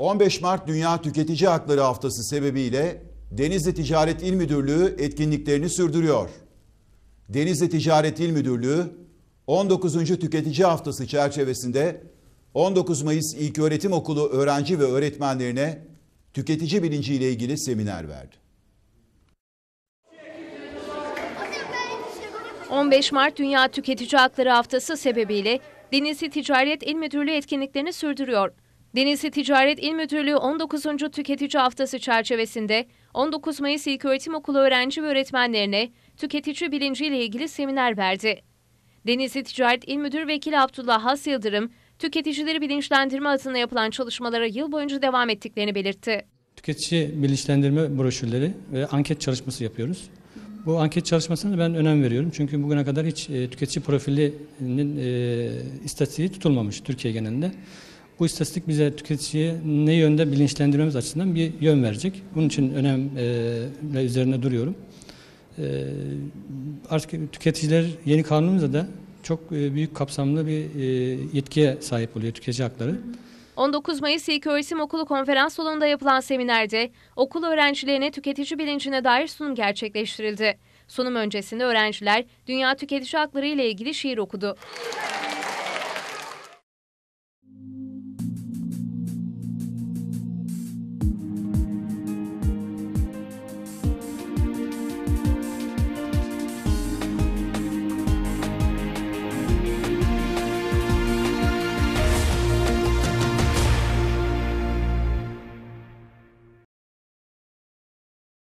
15 Mart Dünya Tüketici Hakları Haftası sebebiyle Denizli Ticaret İl Müdürlüğü etkinliklerini sürdürüyor. Denizli Ticaret İl Müdürlüğü 19. Tüketici Haftası çerçevesinde 19 Mayıs İlköğretim Okulu öğrenci ve öğretmenlerine tüketici bilinci ile ilgili seminer verdi. 15 Mart Dünya Tüketici Hakları Haftası sebebiyle Denizli Ticaret İl Müdürlüğü etkinliklerini sürdürüyor. Denizli Ticaret İl Müdürlüğü 19. Tüketici Haftası çerçevesinde 19 Mayıs İlköğretim Okulu öğrenci ve öğretmenlerine tüketici bilinci ile ilgili seminer verdi. Denizli Ticaret İl Müdür Vekili Abdullah Has Yıldırım, tüketicileri bilinçlendirme adına yapılan çalışmalara yıl boyunca devam ettiklerini belirtti. Tüketici bilinçlendirme broşürleri ve anket çalışması yapıyoruz. Bu anket çalışmasına ben önem veriyorum. Çünkü bugüne kadar hiç e, tüketici profilinin e, istatistiği tutulmamış Türkiye genelinde. Bu istatistik bize tüketiciyi ne yönde bilinçlendirmemiz açısından bir yön verecek. Bunun için önem e, üzerine duruyorum. E, artık tüketiciler yeni kanunumuzda da çok e, büyük kapsamlı bir yetkiye sahip oluyor tüketici hakları. 19 Mayıs İlköğretim Okulu konferans salonunda yapılan seminerde okul öğrencilerine tüketici bilincine dair sunum gerçekleştirildi. Sunum öncesinde öğrenciler Dünya Tüketici Hakları ile ilgili şiir okudu.